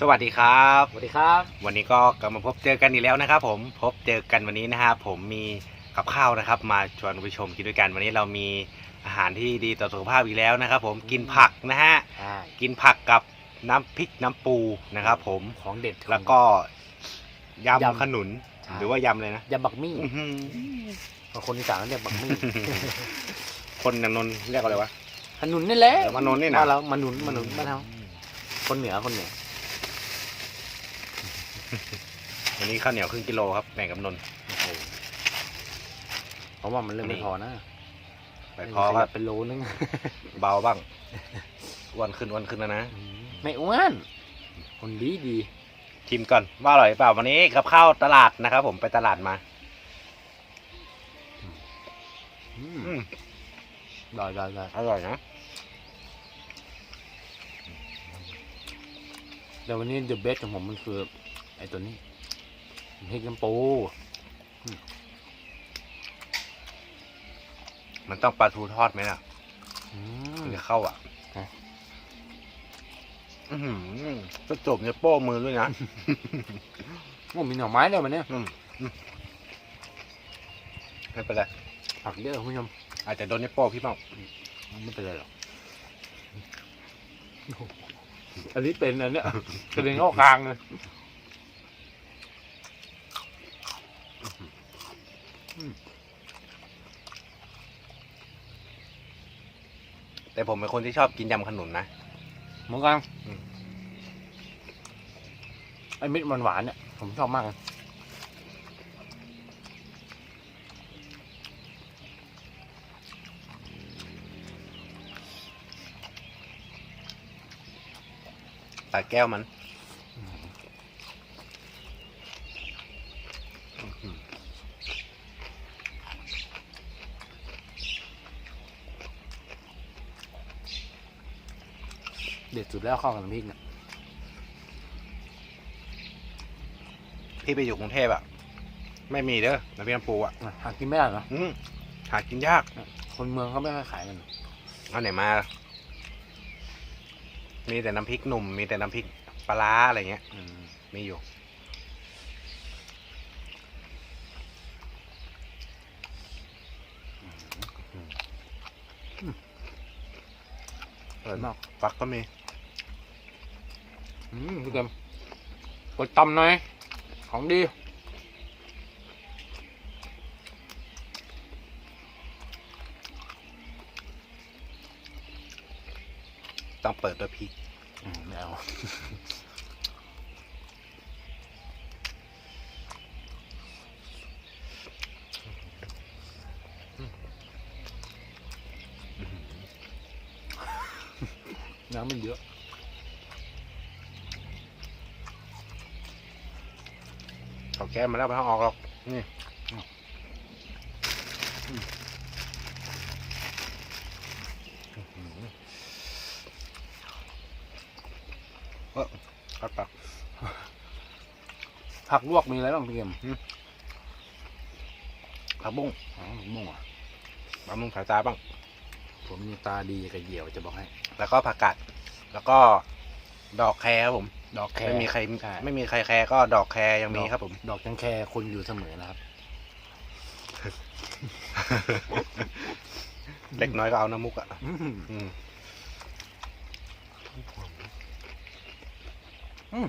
สวัสดีครับ สวัสดีครับ วันนี้ก็กลับมาพบเจอกันอีกแล้วนะครับ ผมพบเจอกันวันนี้นะครับผมมีกับข้าวนะครับ มาชวนคุณผู้ชมกินด้วยกันวันนี้เรามีอาหารที่ดีต่อสุขภาพอีกแล้วนะครับ ผมกินผักนะฮะใช่กินผักกับน้ำพริกน้ำปูนะครับ ผมของเด็ดแล้วก็ยำยำขนุน ใช่หรือว่ายำเลยนะยำบักมี่อื้อหือ คนอีสานเรียกบักมี่ คนนนท์เรียกอะไรวะ ขนุนนี่แหละเออมนุนนี่นะ บ้านเรามนุนมนุนบ้านเราคนเหนือคนเหนือ วันนี้ข้าวเหนียวครึ่งกิโลครับแบ่งกับนนท์โอ้โหเพราะว่ามันเริ่มอันนี้ไม่พอนะไปพอก็เป็นโลนึง เบาบ้างอ้วนขึ้นอ้วนขึ้นแล้วนะ ไม่อ้วนคนดีดีชิมก่อนว่าอร่อยหรือเปล่าวันนี้กับข้าวตลาดนะครับ ผมไปตลาดมาอืมอืมได้ได้ได้อร่อยนะแต่วันนี้เดอะเบสของผมมันคือ ไอ้ตัวนี้พริกน้ำปู มันต้องปลาทูทอดไหมล่ะอืมถึงจะเข้าอะฮะ อือหือจะจบเนี่ยโป้มือด้วยนะ โอ้มีหน่อไม้ด้วยมันเนี่ยอืมอืมไม่เป็นไร ผักเยอะคุณผู้ชมอาจจะโดนเนี่ยโป้พี่เป้าไม่เป็นไรหรอกอันนี้เป็นอันเนี้ยกระเด็นเข้ากลางเลย แต่ผมเป็นคนที่ชอบกินยำขนุนนะ เหมือนกันอืม ไอ้เม็ดมันหวานๆเนี่ยผมชอบมากเลยตัดแก้วมัน เด็ดสุด แล้วเข้ากับน้ำพริกเนี่ยพี่ไปอยู่กรุงเทพอะ ไม่มีเด้อน้ำพริกน้ำปูอะอะหากินไม่ได้เหรออืมหากินยาก คนเมืองเขาไม่ค่อยขายกันเอาไหนมา มีแต่น้ำพริกหนุ่ม มีแต่น้ำพริกปลาร้าอะไรเงี้ยอืมมีอยู่อร่อยมากฟักก็มี อืมพี่เกมกดตำหน่อย ของดีต้องเปิดตัวพีไม่เอา น้ำมันเยอะ เขาแก้มาแล้วไม่ต้องออกหรอก นี่เออกัดปากผักลวกมีอะไรบ้างพี่เกมผักบุ้งอ๋อผักม่วงอะผักบุ้งสายตาบ้าง ผมมีตาดีกับเหยี่ยวจะบอกให้ แล้วก็ผักกาด แล้วก็ดอกแครครับผม ดอกแคไม่มีใครใช่ไม่มีใครแครก็ดอกแครยังมีครับผม ดอกจังแคคนอยู่เสมอนะครับ เล็กน้อยก็เอาน้ำมุกอะอืมอืม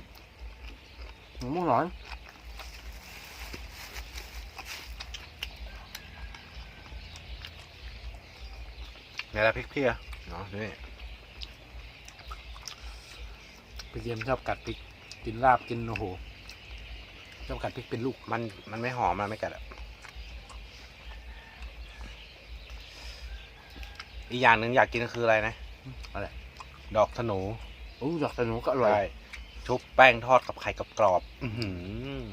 มะม่วงหนอนเนี่ยแหละพริกเพียเนาะนี่ พี่เกมชอบกัดพริกกินลาบกินโอ้โหชอบกัดพริกเป็นลูกมันมันไม่หอมมันไม่กัดอะอีกอย่างหนึ่งอยากกินคืออะไรนะอะไรดอกธนูโอ้ดอกสนุก็อร่อยใช่ชุบแป้งทอดกับไข่กับกรอบๆอื้อหือ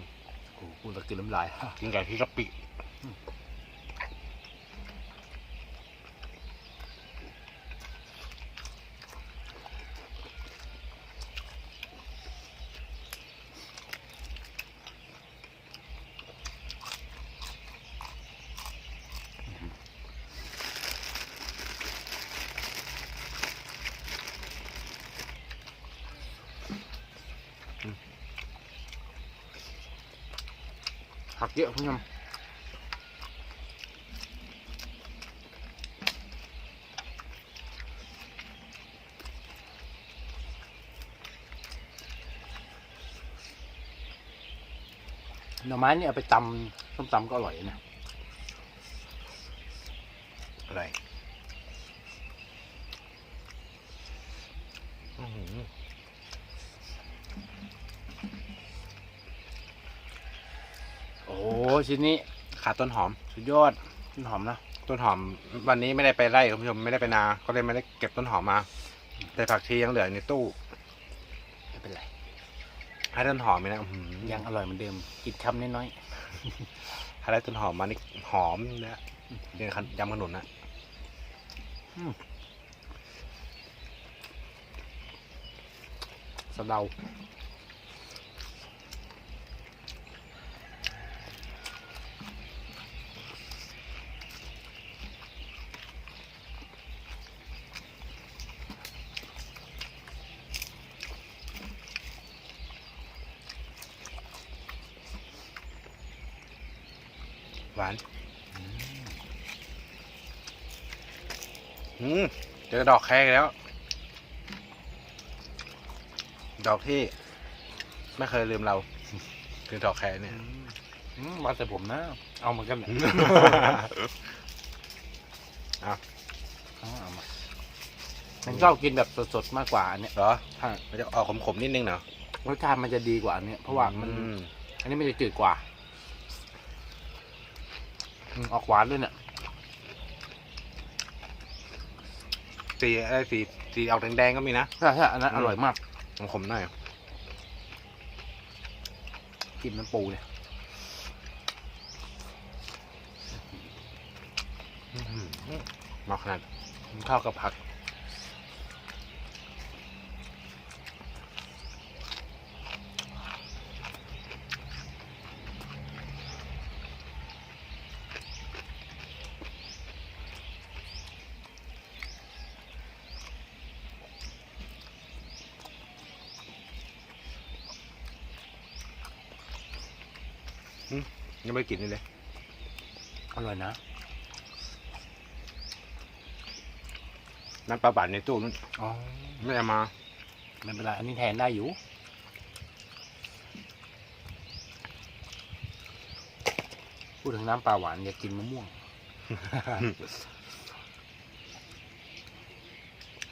โอ้โหพูดแล้วกินน้ำลายกินกับพริกกะปิ ผักเยอะคุณผู้ชมหน่อไม้เนี่ยเอาไปตำส้มตำก็อร่อยนะ อะไรอื้อหือ โอ้ชิ้นนี้ขาต้นหอมสุดยอดต้นหอมนะต้นหอมวันนี้ไม่ได้ไปไร่คุณผู้ชมไม่ได้ไปนา ก็เลยไม่ได้เก็บต้นหอมมา แต่ผักชียังเหลือในตู้ไม่เป็นไรให้ต้นหอมไหมนะอื้อหือยังอร่อยเหมือนเดิมกินคำน้อยถ้าได้ต้นหอมมานี่หอมนะเรียนยำขนุนนะๆสะเดา หวานอืมเจ อดอกแครแล้ว ดอกที่ ไม่เคยลืมเรา คือดอกแครเนี่ย อืมมาแต่ผมนะ เอาเหมือนกันแหละเอาเอาเอามาฉันชอบกินแบบสดๆมากกว่าอันเนี้ยเหรอใช่มันจะออกขมๆนิดนึงเนาะรสชาติมันจะดีกว่าอันเนี้ยเพราะว่ามัน อืมอันนี้มันจะจืดกว่าอืมออกหวานด้วยเนี่ย สีอะไรสีสีออกแดงๆก็มีนะ ใช่ใช่อันนั้นอืมอร่อยมากขมๆหน่อยกินน้ำปูเนี่ยมาขนาดมันเข้ากับผัก ยังไม่ได้กินนี่เลย อร่อยนะ น้ำปลาบาดในตู้นู้นอ๋อ ไม่เอามา ไม่เป็นไร อันนี้แทนได้อยู่ พูดถึงน้ำปลาหวานอยากกินมะม่วง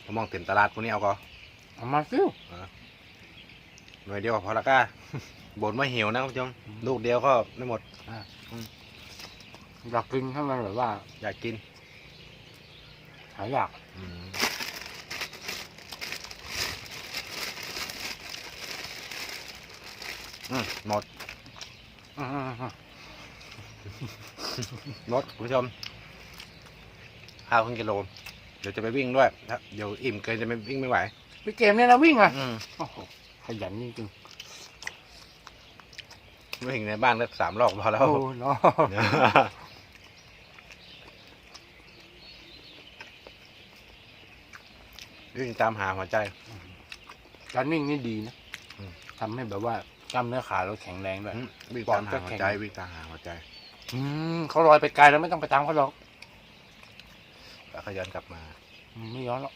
ผมมองเต็มตลาดพวกนี้เอาก็เอามาซิหน่วยเดียวก็พอละก้า บ่นว่าหิวนะคุณผู้ชมลูกเดียวก็ไม่หมดอยากกินถ้ามันแบบว่าอยากกินหายากอืมอืมหมดอืมๆหมดคุณผู้ชมข้าวครึ่งกิโล เดี๋ยวจะไปวิ่งด้วยถ้าเดี๋ยวอิ่มเกินจะไม่วิ่งไม่ไหวๆพี่เกมเนี่ยนะวิ่งอะอืมโอ้โหขยันจริง วิ่งในบ้านก็สามรอบพอๆแล้ว โอ้เนาะวิ่งตามหาหัวใจ การวิ่งนี่ดีนะอืม ทำให้แบบว่ากล้ามเนื้อขาเราแข็งแรงด้วยอืมวิ่งปอตาดมก็หาหัวแข็งใจวิ่งตามหาหัวใจอืมเขาลอยไปไกลแล้วไม่ต้องไปตามเขาหรอกแล้วก็ย้อนกลับมา อืมไม่ย้อนหรอก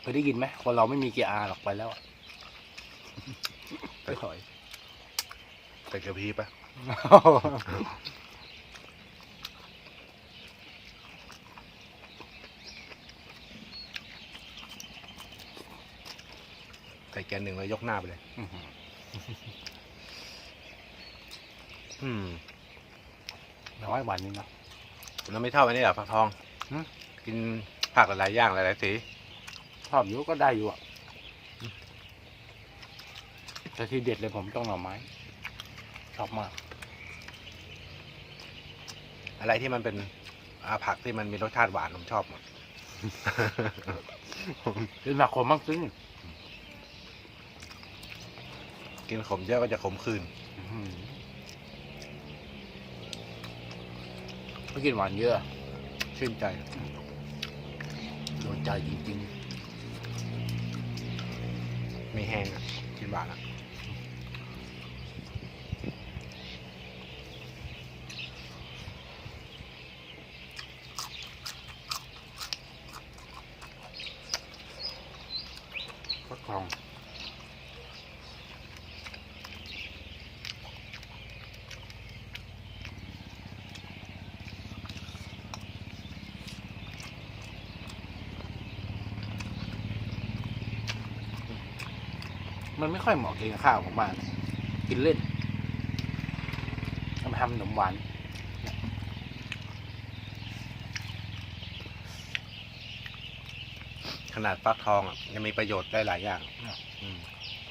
เคยได้ยินไหมคนเราไม่มีเกียร์อาหรอกไปแล้วอะ ไปถอย แต่กระพริบปะใส่แกนหนึ่งแล้วยกหน้าไปเลย อื้อหืออืมน้อยหวานนี่เนาะแล้วไม่เท่าอันนี้เหรอฟักทองหืมกินผักหลายๆอย่างหลายๆสีชอบอยู่ก็ได้อยู่อะแต่ที่เด็ดเลยผมต้องหน่อไม้ ชอบมาก อะไรที่มันเป็นอาผักที่มันมีรสชาติหวานผมชอบหมดเป็นผักขมมากจริงกินขมเยอะก็จะขมคืนอื้อหือไม่กินหวานเยอะ ชื่นใจ โดนใจจริงมีแห้งอะ กินหวานอะ อง มันไม่ค่อยเหมาะกินกับข้าวผมว่ากินเล่นทำขนมหวาน ขนาดฟักทองอะยังมีประโยชน์ได้หลายอย่างอืม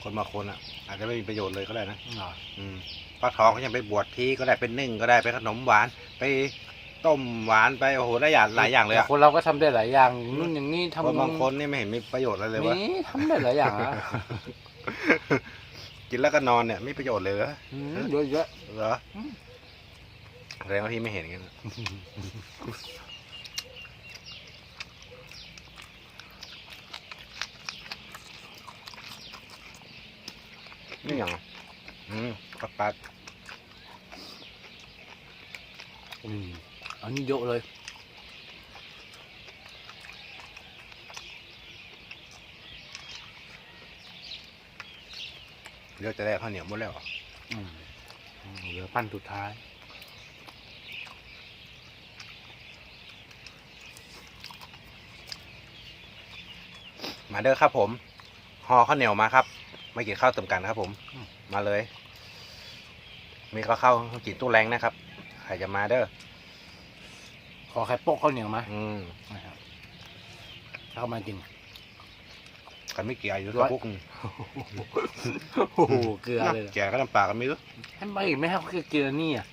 คนบางคนอะ อาจจะไม่มีประโยชน์เลยก็ได้นะเหรออืมฟักทองเขายังไปบวชทีก็ได้เป็นนึ่งก็ได้ไปขนมหวาน ไปต้มหวานไปโอ้โหได้อย่างหลายอย่างเลยแต่อะคนเราก็ทำได้หลายอย่างนู่นอย่างนี้ทำคนบางคนนี่ไม่เห็นมีประโยชน์อะไรเลยวะนี่ทำได้หลายอย่างอะกินแล้วก็นอนเนี่ยไม่ประโยชน์เลยเหรออืมเยอะแยะเหรออืมแสดงว่าที่ไม่เห็นกัน นี่อย่างอะอืมปัดปัดอืมอันนี้เยอะเลยเดี๋ยวจะได้ข้าวเหนียวหมดแล้วเหรออืมอืมเหลือปั้นสุดท้ายมาเด้อครับผมห่อข้าวเหนียวมาครับ มากินข้าวเติมกันครับผมอืมมาเลย มีข้าวข้าวกินตู้แรงนะครับใครจะมาเด้อขอไข่โป๊กข้าวเหนียวมาอืมนะครับแล้วก็มากินกันไม่เกี่ยวอยู่ร้ตัวอยพวกโอ้โหเกลือเลยนะแก่ก็ลำปากกันไม่รู้ให้ไม่ไม่ให้เขากินอันนี่อะ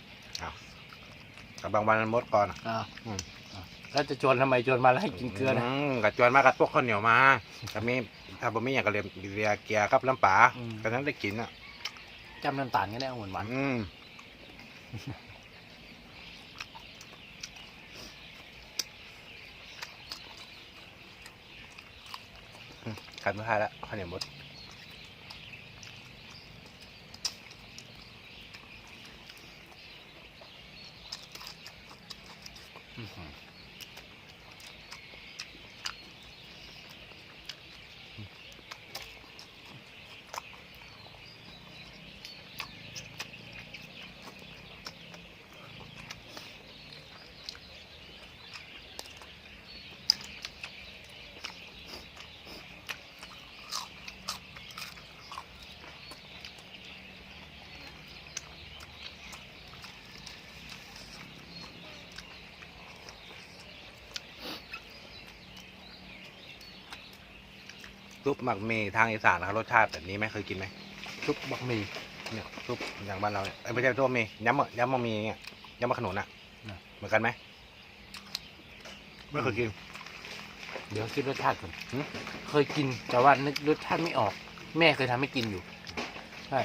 กับบางวันมันมดก่อนอะอ่าอืมอ่า แล้วจะชวนทำไมชวนมาแล้วให้กินเกลือนะมกับจวนมากับพวกข้าวเหนียวมากับมีถ้าผมมีอย่างก็เรียนเรียเกียร์กับลำปาอืมก็นั้นได้กินอะจำน้ำตาลก็ได้เอาหวานหวานอืมขันไม่พลาดแล้วข้าวเหนียวมดอื้อ ซุปหมักหมีทางอีสานนะครับรสชาติแบบนี้ไหมเคยกินไหมซุปบักหมี่เนี่ยซุปอย่างบ้านเราเนี่ยเอ้ยไม่ใช่ซุปหมียำมะยำมะหมีเนี่ยยำมะขนุนอะน่ะ เหมือนกันไหมไม่เคยกิน เดี๋ยวคิดรสชาติก่อนหืม เคยกินแต่ว่านึกรสชาติไม่ออก แม่เคยทำให้กินอยู่ ใช่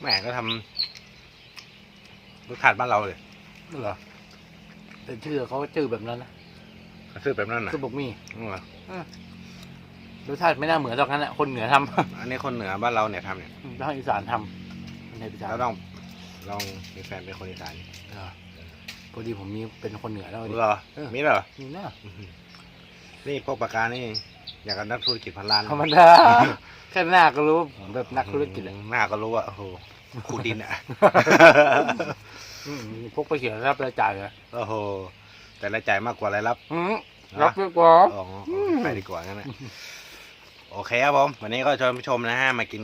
แม่ก็ทำรสชาติบ้านเราเลยเหรอ แต่ชื่อเขาก็ชื่อแบบนั้นนะซื้อแบบนั้นน่ะซุปบักหมี่อืมเหรอ รสชาติไม่น่าเหมือนตรงนั้นแหละคนเหนือทำอันนี้คนเหนือบ้านเราเนี่ยทำเนี่ยทางอีสานทำคนไทยอีสานเราต้องลองมีแฟนเป็นคนอีสานเออพอดีผมมีเป็นคนเหนือแล้วดิเหรอเออมีเหรอนี่นะอื้อหือนี่พวกปากกานี่อยากกับนักธุรกิจพันล้านธรรมดาแค่หน้าก็รู้ว่าผมแบบนักธุรกิจอะหน้าก็รู้ว่าโอ้โหขูดดินอะอืมพกไปเขียนรับรายจ่ายเหรอโอ้โห แต่รายจ่ายมากกว่ารายรับอืมรับดีกว่าอ๋อไปดีกว่างั้นนะ โอเคครับผมวันนี้ก็ชวนผู้ชมนะฮะมากิน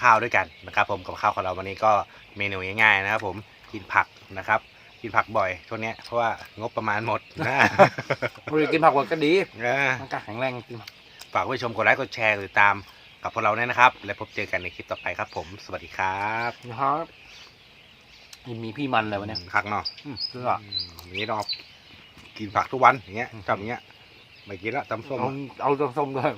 ข้าวด้วยกันนะครับ ผมกับข้าวของเราวันนี้ก็เมนูง่ายๆนะครับ ผมกินผักนะครับ กินผักบ่อยช่วงเนี้ยเพราะว่างบประมาณหมดนะบริกินผักหวานก็ดีเออมันก็แข็งแรงจริงฝากผู้ชมกดไลค์กดแชร์กดติดตามกับพวกเราเนี่ยนะครับ และพบเจอกันในคลิปต่อไปครับ ผม สวัสดีครับนะครับนี่มีพี่มันเลยวันเนี้ยผักเนาะอืมเชื่ออืมอย่างนี้ต้องเอากินผักทุกวันอย่างเงี้ยชอบอย่างเงี้ยไม่กินละตำส้มเอาอะเอาส้มๆด้วย